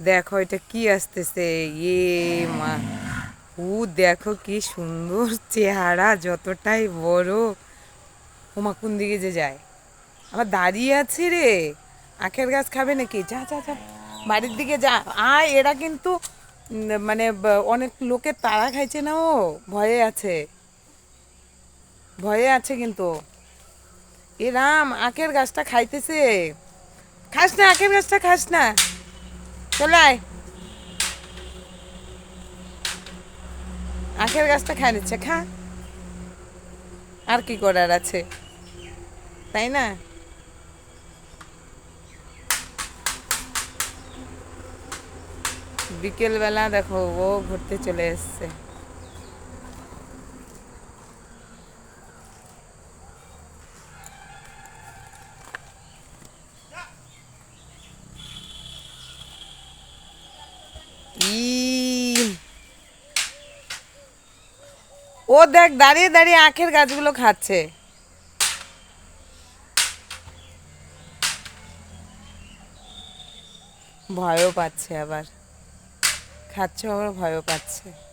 দেখো এটা কি আসতেছে। ইয়ে মা। ও দেখো কি সুন্দর চেহারা, যতটাই বড়। ওমা কোন দিকে যে যায়? আবার দাঁড়িয়ে আছে রে। আখের গাছ খাবে নাকি? যা যা যা। বাড়ির দিকে যা। আয়, এরা কিন্তু মানে অনেক লোকের তারা খাইছে না ও। ভয়ে আছে। ভয়ে আছে কিন্তু এ রাম, আখের গাছটা খাইতেছে। খাস না, আখের গাছটা খাস না। চলে আয় আখের গাছটা খাই নিচ্ছে, খা। আর কি করার আছে? তাই না? বিকেলবেলা দেখো ও ঘুরতে চলে এসছে। ই ও দেখ, দাঁড়িয়ে দাঁড়িয়ে আখের গাছগুলো খাচ্ছে। ভয়ও পাচ্ছে আবার। খাচ্ছে আবার, ভয়ও পাচ্ছে।